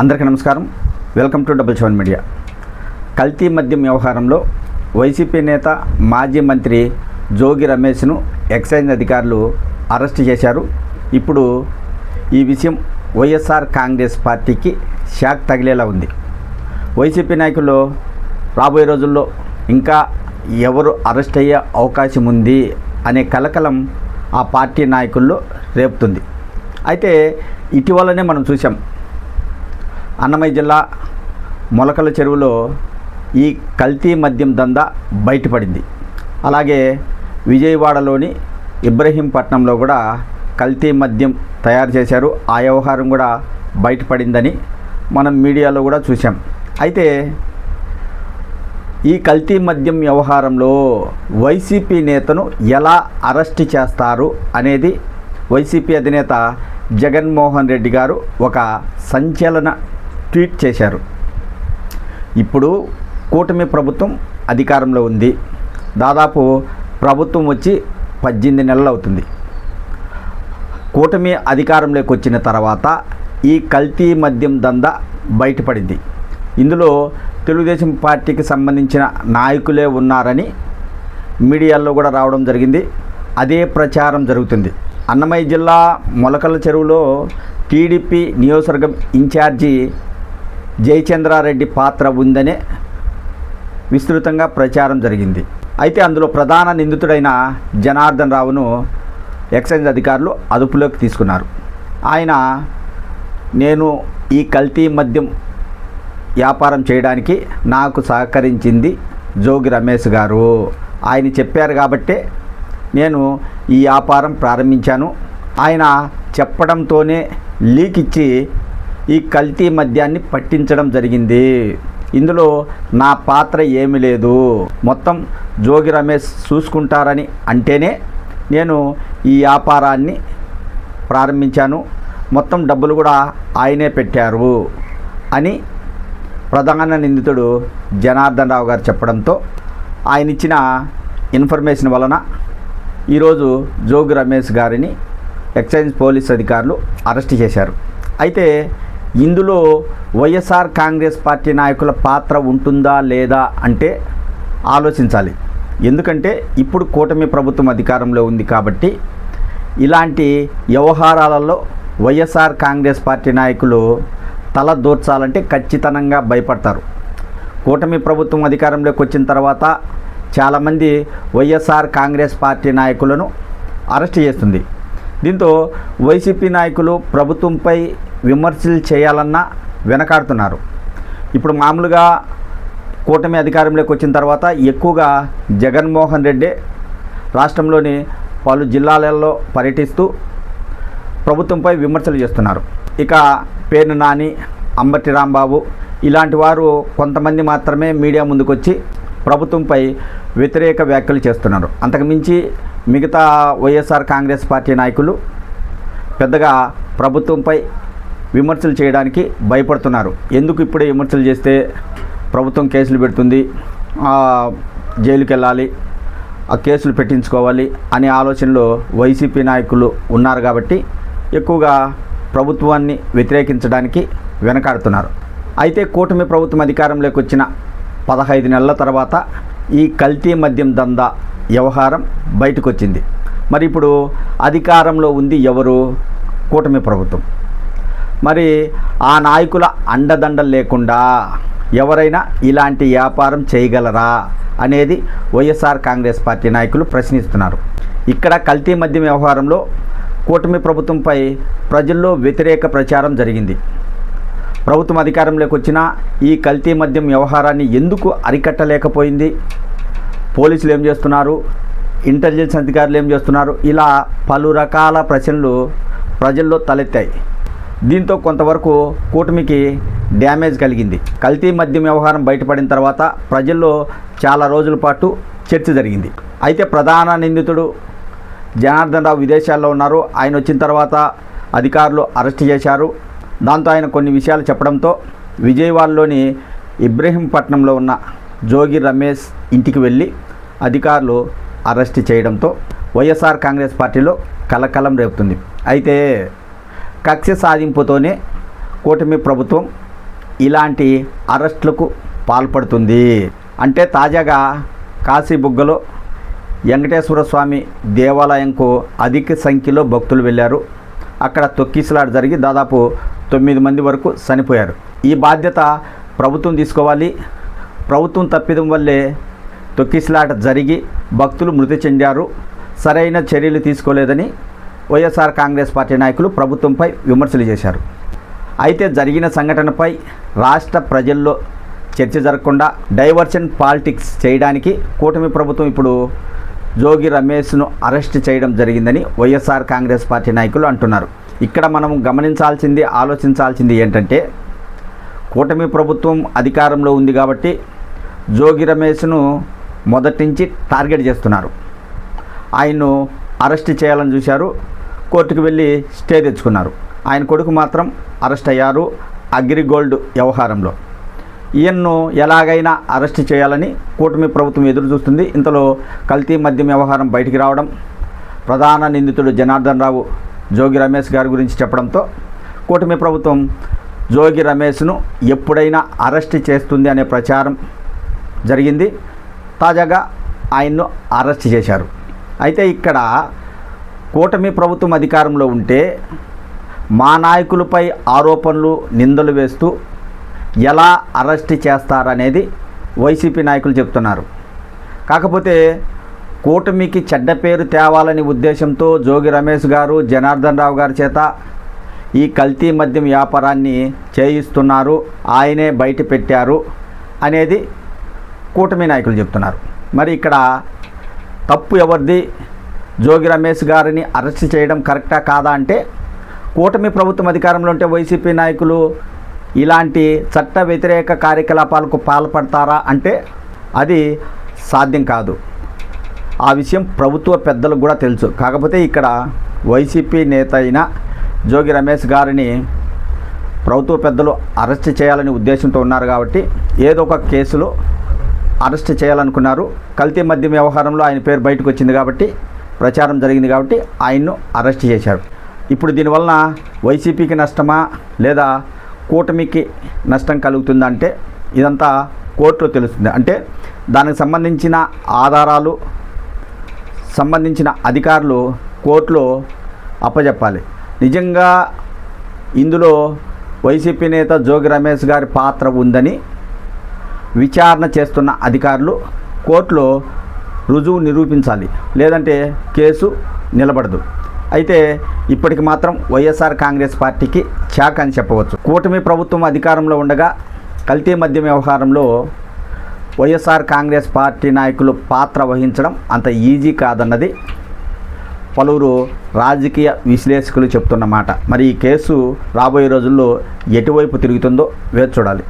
అందరికీ నమస్కారం. Welcome to double seven media. కల్తీ మద్యం వ్యవహారంలో వైసీపీ నేత మాజీ మంత్రి జోగి రమేష్ను ఎక్సైజ్ అధికారులు అరెస్ట్ చేశారు. ఇప్పుడు ఈ విషయం వైఎస్ఆర్ కాంగ్రెస్ పార్టీకి షాక్ తగిలేలా ఉంది. వైసీపీ నాయకులు రాబోయే రోజుల్లో ఇంకా ఎవరు అరెస్ట్ అయ్యే అవకాశం ఉంది అనే కలకలం ఆ పార్టీ నాయకుల్లో రేపుతుంది. అయితే ఇటీవలనే మనం చూసాం అన్నమయ్య జిల్లా మొలకల చెరువులో ఈ కల్తీ మద్యం దందా బయటపడింది. అలాగే విజయవాడలోని ఇబ్రహీంపట్నంలో కూడా కల్తీ మద్యం తయారు చేశారు. ఆ వ్యవహారం కూడా బయటపడిందని మనం మీడియాలో కూడా చూసాం అయితే ఈ కల్తీ మద్యం వ్యవహారంలో వైసీపీ నేతను ఎలా అరెస్ట్ చేస్తారు అనేది వైసీపీ అధినేత జగన్మోహన్ రెడ్డి గారు ఒక సంచలన ట్వీట్ చేశారు. ఇప్పుడు కూటమి ప్రభుత్వం అధికారంలో ఉంది. దాదాపు ప్రభుత్వం వచ్చి పద్దెనిమిది నెలలు అవుతుంది. కూటమి అధికారంలోకి వచ్చిన తర్వాత ఈ కల్తీ మద్యం దందా బయటపడింది. ఇందులో తెలుగుదేశం పార్టీకి సంబంధించిన నాయకులే ఉన్నారని మీడియాల్లో కూడా రావడం జరిగింది. అదే ప్రచారం జరుగుతుంది. అన్నమయ్య జిల్లా మొలకల చెరువులో టీడీపీ నియోజకవర్గం ఇన్ఛార్జి జయచంద్రారెడ్డి పాత్ర ఉందనే విస్తృతంగా ప్రచారం జరిగింది. అయితే అందులో ప్రధాన నిందితుడైన జనార్దన్ రావును ఎక్సైజ్ అధికారులు అదుపులోకి తీసుకున్నారు. ఆయన నేను ఈ కల్తీ మద్యం వ్యాపారం చేయడానికి నాకు సహకరించింది జోగి రమేష్ గారు. ఆయన చెప్పారు కాబట్టే నేను ఈ వ్యాపారం ప్రారంభించాను. ఆయన చెప్పడంతోనే లీక్ ఇచ్చి ఈ కల్తీ మద్యాన్ని పట్టించడం జరిగింది. ఇందులో నా పాత్ర ఏమీ లేదు. మొత్తం జోగి రమేష్ చూసుకుంటారని అంటేనే నేను ఈ వ్యాపారాన్ని ప్రారంభించాను. మొత్తం డబ్బులు కూడా ఆయనే పెట్టారు అని ప్రధాన నిందితుడు జనార్దన్ రావు గారు చెప్పడంతో ఆయన ఇచ్చిన ఇన్ఫర్మేషన్ వలన ఈరోజు జోగి రమేష్ గారిని ఎక్సైజ్ పోలీస్ అధికారులు అరెస్ట్ చేశారు. అయితే ఇందులో వైఎస్ఆర్ కాంగ్రెస్ పార్టీ నాయకుల పాత్ర ఉంటుందా లేదా అంటే ఆలోచించాలి. ఎందుకంటే ఇప్పుడు కూటమి ప్రభుత్వం అధికారంలో ఉంది కాబట్టి ఇలాంటి వ్యవహారాలలో వైఎస్ఆర్ కాంగ్రెస్ పార్టీ నాయకులు తల దూర్చాలంటే ఖచ్చితంగా భయపడతారు. కూటమి ప్రభుత్వం అధికారంలోకి వచ్చిన తర్వాత చాలామంది వైఎస్ఆర్ కాంగ్రెస్ పార్టీ నాయకులను అరెస్ట్ చేస్తుంది. దీంతో వైసీపీ నాయకులు ప్రభుత్వంపై విమర్శలు చేయాలన్నా వెనకాడుతున్నారు. ఇప్పుడు మామూలుగా కూటమి అధికారంలోకి వచ్చిన తర్వాత ఎక్కువగా జగన్మోహన్ రెడ్డి రాష్ట్రంలోని పలు జిల్లాలలో పర్యటిస్తూ ప్రభుత్వంపై విమర్శలు చేస్తున్నారు. ఇక పేరు నాని అంబటి రాంబాబు ఇలాంటి వారు కొంతమంది మాత్రమే మీడియా ముందుకొచ్చి ప్రభుత్వంపై వ్యతిరేక వ్యాఖ్యలు చేస్తున్నారు. అంతకుమించి మిగతా వైఎస్ఆర్ కాంగ్రెస్ పార్టీ నాయకులు పెద్దగా ప్రభుత్వంపై విమర్శలు చేయడానికి భయపడుతున్నారు. ఎందుకు ఇప్పుడే విమర్శలు చేస్తే ప్రభుత్వం కేసులు పెడుతుంది జైలుకి వెళ్ళాలి ఆ కేసులు పెట్టించుకోవాలి అనే ఆలోచనలో వైసీపీ నాయకులు ఉన్నారు కాబట్టి ఎక్కువగా ప్రభుత్వాన్ని వ్యతిరేకించడానికి వెనకాడుతున్నారు. అయితే కూటమి ప్రభుత్వం అధికారంలోకి వచ్చిన పదహైదు నెలల తర్వాత ఈ కల్తీ మద్యం దందా వ్యవహారం బయటకు వచ్చింది మరి ఇప్పుడు అధికారంలో ఉంది ఎవరు? కూటమి ప్రభుత్వం. మరి ఆ నాయకుల అండదండలు లేకుండా ఎవరైనా ఇలాంటి వ్యాపారం చేయగలరా అనేది వైఎస్ఆర్ కాంగ్రెస్ పార్టీ నాయకులు ప్రశ్నిస్తున్నారు. ఇక్కడ కల్తీ మద్యం వ్యవహారంలో కూటమి ప్రభుత్వంపై ప్రజల్లో వ్యతిరేక ప్రచారం జరిగింది. ప్రభుత్వం అధికారంలోకి వచ్చినా ఈ కల్తీ మద్యం వ్యవహారాన్ని ఎందుకు అరికట్టలేకపోయింది? పోలీసులు ఏం చేస్తున్నారు? ఇంటెలిజెన్స్ అధికారులు ఏం చేస్తున్నారు? ఇలా పలు రకాల ప్రశ్నలు ప్రజల్లో తలెత్తాయి. దీంతో కొంతవరకు కూటమికి డ్యామేజ్ కలిగింది. కల్తీ మద్యం వ్యవహారం బయటపడిన తర్వాత ప్రజల్లో చాలా రోజుల పాటు చర్చ జరిగింది. అయితే ప్రధాన నిందితుడు జనార్దన్ రావు విదేశాల్లో ఉన్నారు. ఆయన వచ్చిన తర్వాత అధికారులు అరెస్ట్ చేశారు. దాంతో ఆయన కొన్ని విషయాలు చెప్పడంతో విజయవాడలోని ఇబ్రహీంపట్నంలో ఉన్న జోగి రమేష్ ఇంటికి వెళ్ళి అధికారులు అరెస్ట్ చేయడంతో వైఎస్ఆర్ కాంగ్రెస్ పార్టీలో కలకలం రేపుతుంది. అయితే కక్ష సాధింపుతోనే కూటమి ప్రభుత్వం ఇలాంటి అరెస్టులకు పాల్పడుతుంది. అంటే తాజాగా కాశీబుగ్గలో వెంకటేశ్వర స్వామి దేవాలయంకు అధిక సంఖ్యలో భక్తులు వెళ్ళారు. అక్కడ తొక్కిసలాట జరిగి దాదాపు తొమ్మిది మంది వరకు చనిపోయారు. ఈ బాధ్యత ప్రభుత్వం తీసుకోవాలి. ప్రభుత్వం తప్పిదం వల్లే తొక్కిసలాట జరిగి భక్తులు మృతి చెందారు. సరైన చర్యలు తీసుకోలేదని వైఎస్ఆర్ కాంగ్రెస్ పార్టీ నాయకులు ప్రభుత్వంపై విమర్శలు చేశారు. అయితే జరిగిన సంఘటనపై రాష్ట్ర ప్రజల్లో చర్చ జరగకుండా డైవర్షన్ పాలిటిక్స్ చేయడానికి కూటమి ప్రభుత్వం ఇప్పుడు జోగి రమేష్ను అరెస్ట్ చేయడం జరిగిందని వైఎస్ఆర్ కాంగ్రెస్ పార్టీ నాయకులు అంటున్నారు. ఇక్కడ మనం గమనించాల్సింది ఆలోచించాల్సింది ఏంటంటే కూటమి ప్రభుత్వం అధికారంలో ఉంది కాబట్టి జోగి రమేష్ను మొదటి నుంచి టార్గెట్ చేస్తున్నారు. ఆయన్ను అరెస్ట్ చేయాలని చూశారు. కోర్టుకు వెళ్ళి స్టే తెచ్చుకున్నారు. ఆయన కొడుకు మాత్రం అరెస్ట్ అయ్యారు అగ్రిగోల్డ్ వ్యవహారంలో. ఈయన్ను ఎలాగైనా అరెస్ట్ చేయాలని కూటమి ప్రభుత్వం ఎదురు చూస్తుంది. ఇంతలో కల్తీ మద్యం వ్యవహారం బయటికి రావడం ప్రధాన నిందితుడు జనార్దన్ రావు జోగి రమేష్ గారి గురించి చెప్పడంతో కూటమి ప్రభుత్వం జోగి రమేష్ను ఎప్పుడైనా అరెస్ట్ చేస్తుంది అనే ప్రచారం జరిగింది. తాజాగా ఆయన్ను అరెస్ట్ చేశారు. అయితే ఇక్కడ కూటమి ప్రభుత్వం అధికారంలో ఉంటే మా నాయకులపై ఆరోపణలు నిందలు వేస్తూ ఎలా అరెస్ట్ చేస్తారనేది వైసీపీ నాయకులు చెప్తున్నారు. కాకపోతే కూటమికి చెడ్డ పేరు తేవాలని ఉద్దేశంతో జోగి రమేష్ గారు జనార్దన్ రావు గారి చేత ఈ కల్తీ మద్యం వ్యాపారాన్ని చేయిస్తున్నారు ఆయనే బయట పెట్టారు అనేది కూటమి నాయకులు చెప్తున్నారు. మరి ఇక్కడ తప్పు ఎవరిది? జోగి రమేష్ గారిని అరెస్ట్ చేయడం కరెక్టా కాదా అంటే కూటమి ప్రభుత్వం అధికారంలో ఉంటే వైసీపీ నాయకులు ఇలాంటి చట్ట వ్యతిరేక కార్యకలాపాలకు పాల్పడతారా అంటే అది సాధ్యం కాదు. ఆ విషయం ప్రభుత్వ పెద్దలకు కూడా తెలుసు. కాకపోతే ఇక్కడ వైసీపీ నేత అయిన జోగి రమేష్ గారిని ప్రభుత్వ పెద్దలు అరెస్ట్ చేయాలని ఉద్దేశంతో ఉన్నారు కాబట్టి ఏదో ఒక కేసులో అరెస్ట్ చేయాలనుకున్నారు. కల్తీ మద్యం వ్యవహారంలో ఆయన పేరు బయటకు వచ్చింది కాబట్టి ప్రచారం జరిగింది కాబట్టి ఆయన్ను అరెస్ట్ చేశారు. ఇప్పుడు దీనివలన వైసీపీకి నష్టమా లేదా కూటమికి నష్టం కలుగుతుందంటే ఇదంతా కోర్టులో తెలుస్తుంది. అంటే దానికి సంబంధించిన ఆధారాలు సంబంధించిన అధికారులు కోర్టులో అప్పచెప్పాలి నిజంగా ఇందులో వైసీపీ నేత జోగి రమేష్ గారి పాత్ర ఉందని విచారణ చేస్తున్న అధికారులు కోర్టులో రుజువు నిరూపించాలి. లేదంటే కేసు నిలబడదు. అయితే ఇప్పటికి మాత్రం వైఎస్ఆర్ కాంగ్రెస్ పార్టీకి చాక్ అని చెప్పవచ్చు. కూటమి ప్రభుత్వం అధికారంలో ఉండగా కల్తీ మద్యం వ్యవహారంలో వైఎస్ఆర్ కాంగ్రెస్ పార్టీ నాయకులు పాత్ర వహించడం అంత ఈజీ కాదన్నది పలువురు రాజకీయ విశ్లేషకులు చెప్తున్నమాట మరి ఈ కేసు రాబోయే రోజుల్లో ఎటువైపు తిరుగుతుందో వేచి చూడాలి.